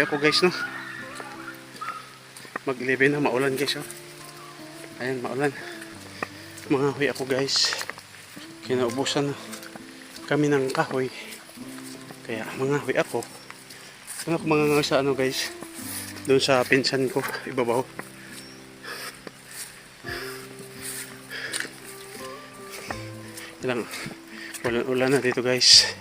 mangahoy ako guys no. Mag 11 na maulan guys oh. Ayan maulan. Mangahoy ako guys. Kinaubusan na kami ng kahoy. Kaya mangahoy ako. Ano ako mangangahoy sa ano guys? Doon sa pinsan ko, ibabaw. Ilang ulan-ulan na dito guys.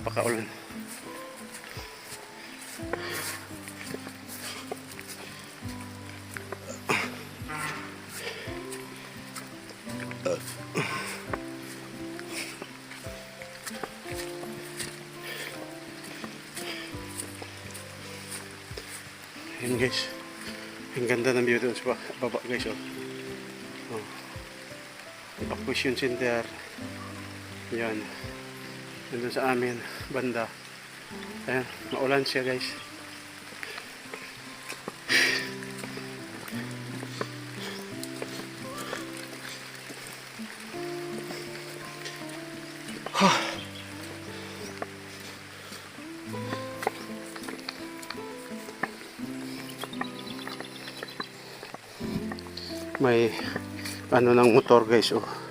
Napakaulan. Ayan guys. Ang ganda ng view doon sa ba- baba guys oh. oh. Evacuation center. Yan. Nandun sa amin, banda. Ayan, maulan siya guys. May ano ng motor guys oh.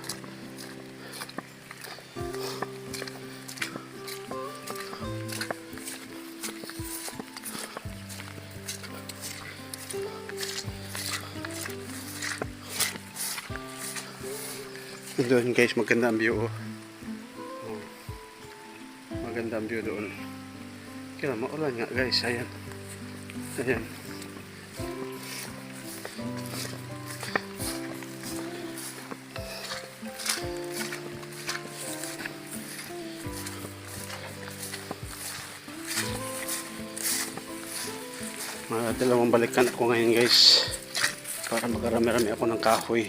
Doon guys, maganda ang view oh. Oh. Maganda ang view doon. Kaya maulan nga guys, ayan. Ayan. Mga dalawang balikan ako ngayon guys. Para makarami-rami ako ng kahoy.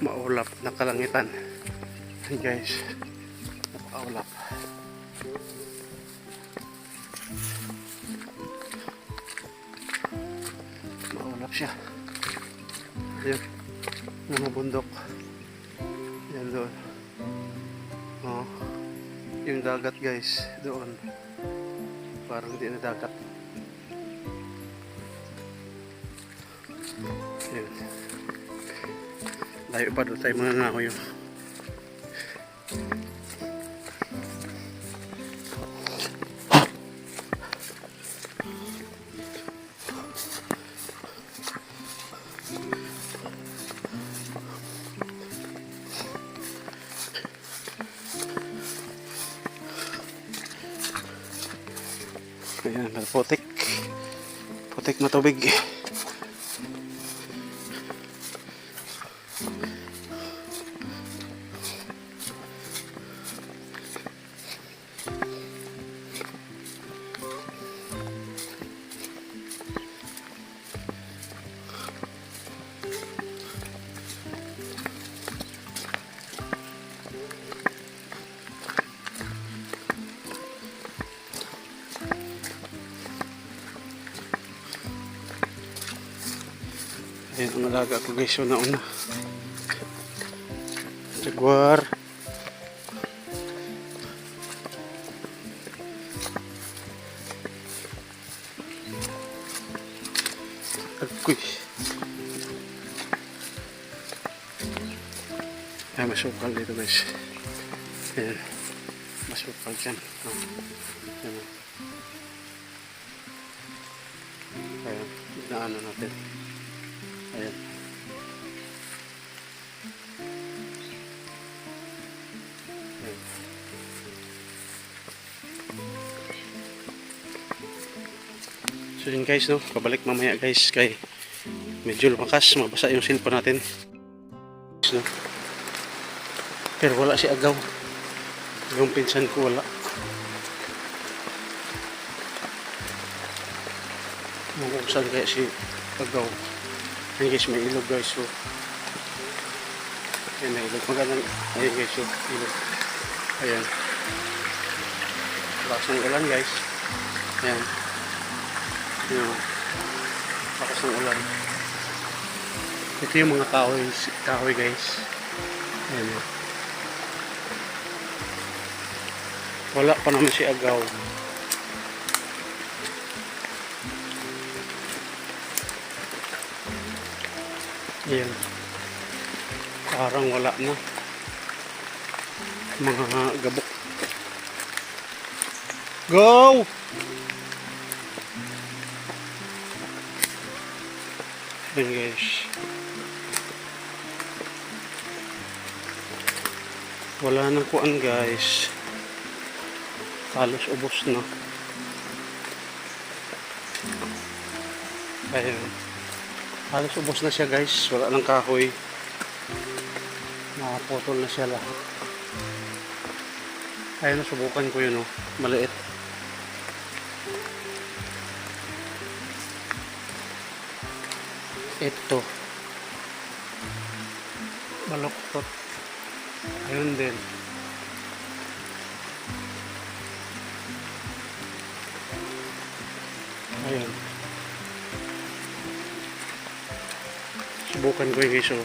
Maulap na kalangitan. Ayan, guys. Napakaulap maulap siya. Ayun mga bundok. Yan doon. Oh, yung dagat guys doon. Parang hindi na dagat Layo pa doon tayo mga ngahoy. Ayan ang alaga ko guys, yun na una. Jaguar. Agoy. Ay, masukal dito guys. Ayan. Masukal dyan. Oh. Ayan. Ayan. Inaanan natin. Ayan. So yun guys, no? Pabalik mamaya guys kay medyo lumakas, mabasa yung cellphone natin. Pero wala si Agaw. Yung pinsan ko wala. Kung saan kaya si Agaw. Ayun guys, may ilog guys. So, Ayan, may ilog. Magandang, ayun guys, so, ilog. Ayan. Lakas ng ulan guys. Ayan. Ayan. Lakas ng ulan. Ito yung mga kahoy, kahoy guys. Ayan. Wala pa naman si Agaw. Ayan. Parang wala na. Mga gabok. Go! Ayan guys. Wala nang kuan guys. Halos ubos na. Ayan. Halos ubos na siya guys. Wala nang kahoy. Nakaputol na siya lahat. Ayun, subukan ko yun oh. Maliit. Ito. Baloktot. Ayun din. Ayun. Subukan ko yung iso.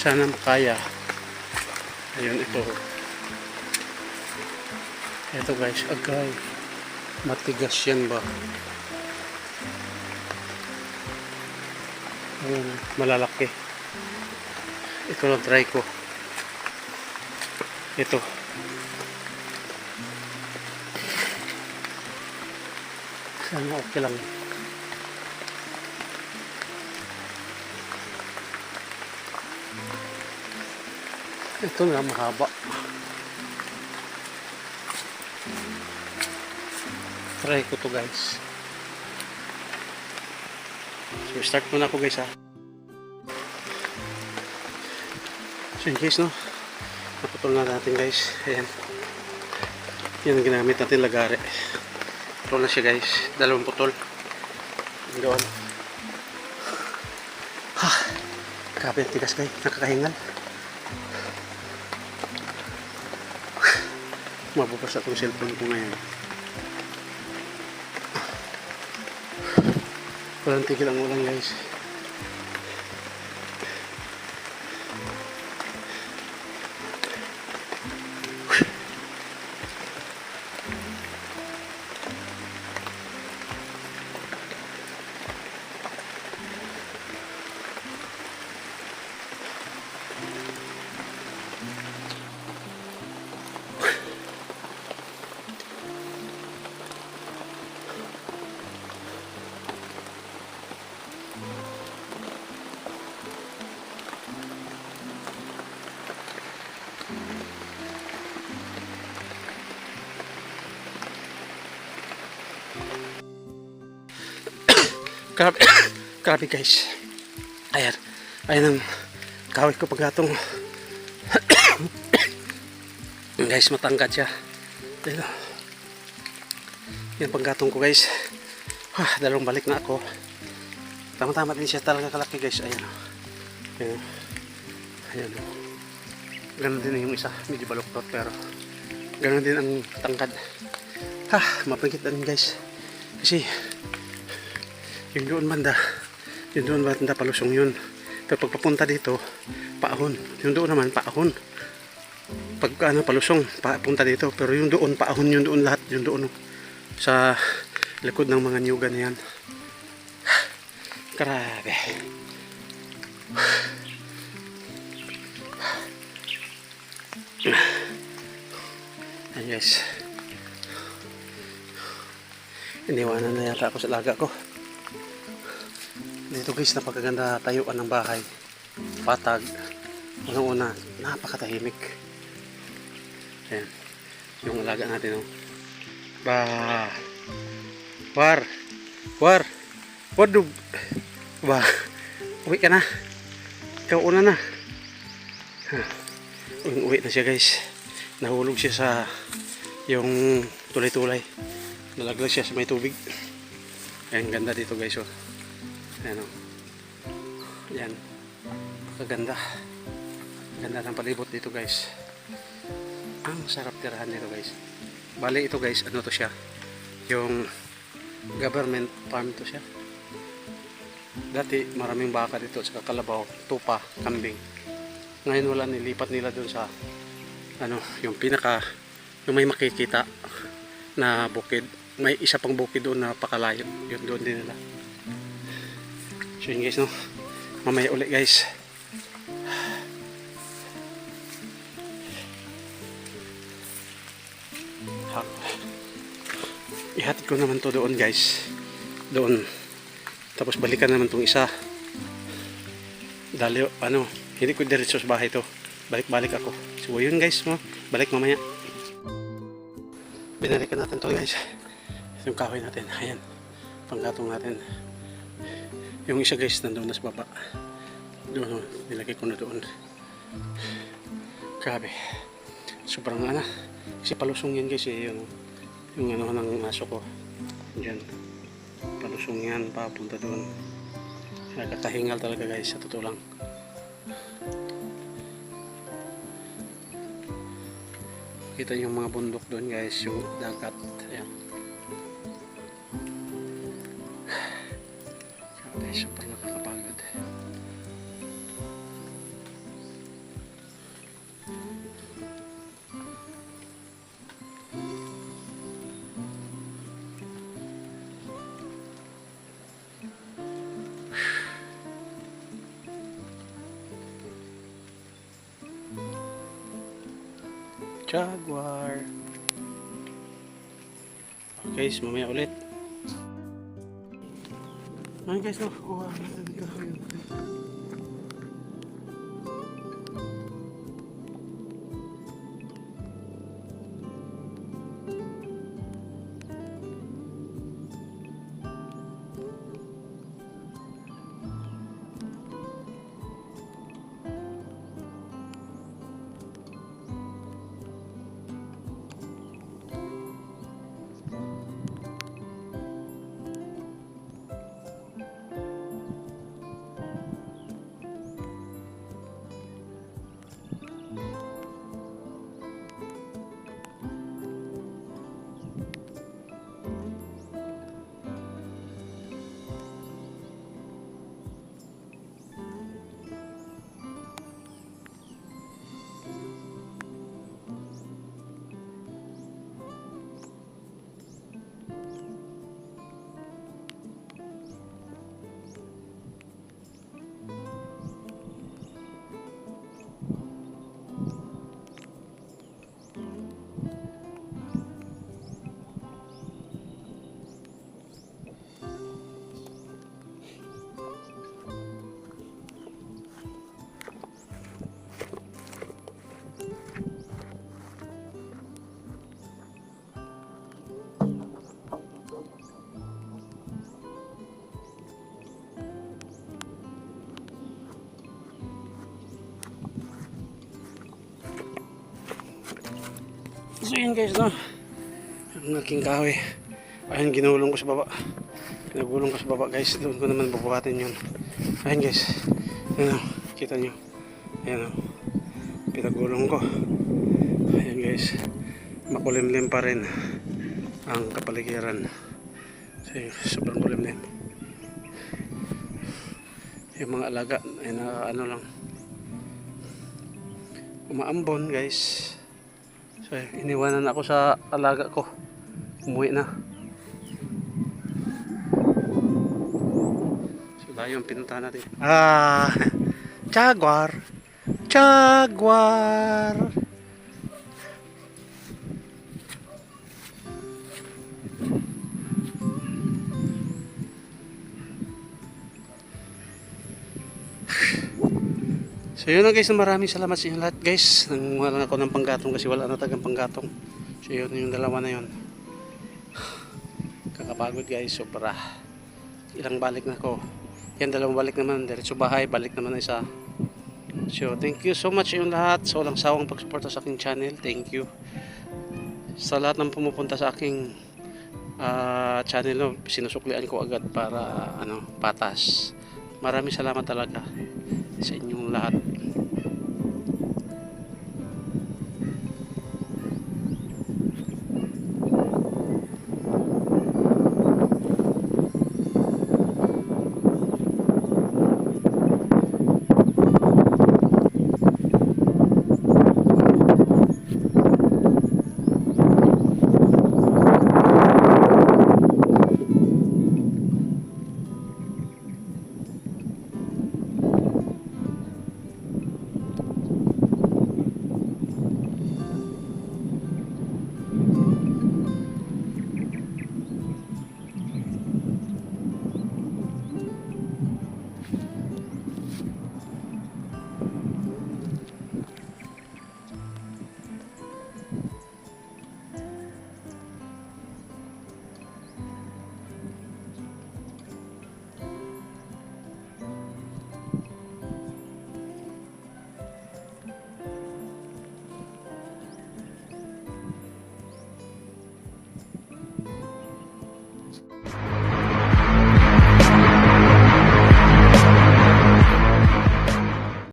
Sana makaya. Ayun, ito. Ito guys, agay. Matigas yan ba? Ayun, malalaki. Ito lang try ko. Ito. Sana okay lang. Ito na mahaba. Try ko to guys. So start muna ako guys ha. So in case no, naputol na natin guys. Ayan. Yan ang ginamit natin lagari. Putol na siya guys. Dalawang putol. Gawan. Ha! Grabe ang tigas guys. Nakakahingal. Mabubasa itong cellphone ko ngayon. Walang tigil ang ulan guys. Grabe, grabe guys. Ayan, ayan ang kawit ko pagkatong. guys, matangkad siya. Ayan. Yan pagkatong ko guys. Ah, dalawang balik na ako. Tama-tama din siya talaga kalaki guys. Ayan. Ayan. Ayan o. Ganon din yung isa. Medyo baluktot pero ganon din ang tangkad. Ha, na rin guys. Kasi yung doon banda yung doon banda palusong yun. Pero pag papunta dito paahon. Yung doon naman paahon. Pag ano palusong papunta dito. Pero yung doon paahon yung doon lahat. Yung doon sa likod ng mga niyugan na yan. Grabe. Ayan guys. Iniwanan na yata ako sa laga ko dito guys, napakaganda tayuan ng bahay. Patag. Unang-una, napakatahimik. Ayan. Yung alaga natin, oh. Ba. War. War. Wadug. Ba. Uwi ka na. Ikaw una na. Ha. Uwi na siya guys. Nahulog siya sa yung tulay-tulay. Nalaglag siya sa may tubig. Ayan, ganda dito guys. Oh. Ayan oh. Ayan. Kaganda. Ganda ng palibot dito guys. Ang sarap tirahan dito guys. Bali ito guys, ano to siya? Yung government farm to siya. Dati maraming baka dito sa kalabaw, tupa, kambing. Ngayon wala nilipat nila doon sa ano, yung pinaka yung may makikita na bukid. May isa pang bukid doon na pakalayo. Yun doon din nila. So yun guys no. Mamaya ulit guys. Ha. Ihatid ko naman to doon guys. Doon. Tapos balikan naman tong isa. Dali, ano, hindi ko diretso sa bahay to. Balik-balik ako. So yun guys, mo. Balik mamaya. Binalikan natin to guys. Yung kahoy natin. Ayan. Panggatong natin. Yung isa guys, nandun na sa baba. Doon, oh, nilagay ko na doon. Grabe. Sobrang ano. Kasi palusong yan guys eh. Yung, yung ano ng aso ko. Diyan. Palusong yan. Papunta doon. Nakakahingal talaga guys. Sa totoo lang. Kita yung mga bundok doon guys. Yung dagat. Ayan. Jaguar. Okay, guys, mamaya ulit. Ayun guys, no, kuha natin dito. So yun guys, no. Ang aking kahoy. Ayun, ginulong ko sa baba. Pinagulong ko sa baba guys. Doon ko naman bubuhatin yun. Ayun guys. Ayun o. Kita nyo. Ayun o. Pinagulong ko. Ayun guys. Makulimlim pa rin ang kapaligiran. So, sobrang kulimlim. Yung mga alaga ay na ano lang. Umaambon guys. So, iniwanan ako sa alaga ko. Umuwi na. So, layo yung pinuntahan natin. Ah! Jaguar! Jaguar! So yun lang guys, maraming salamat sa inyo lahat guys. Nangunga lang ako ng panggatong kasi wala na tagang panggatong. So yun yung dalawa na yun. Kakap nakakapagod guys, sobra. Ilang balik na ko. Yan, dalawang balik naman. Diretso bahay, balik naman na isa. So, thank you so much yung lahat sa walang sawang pagsuporta sa aking channel. Thank you. Sa lahat ng pumupunta sa aking ah, channel, no, sinusuklian ko agad para ano, patas. Maraming salamat talaga sa inyong lahat.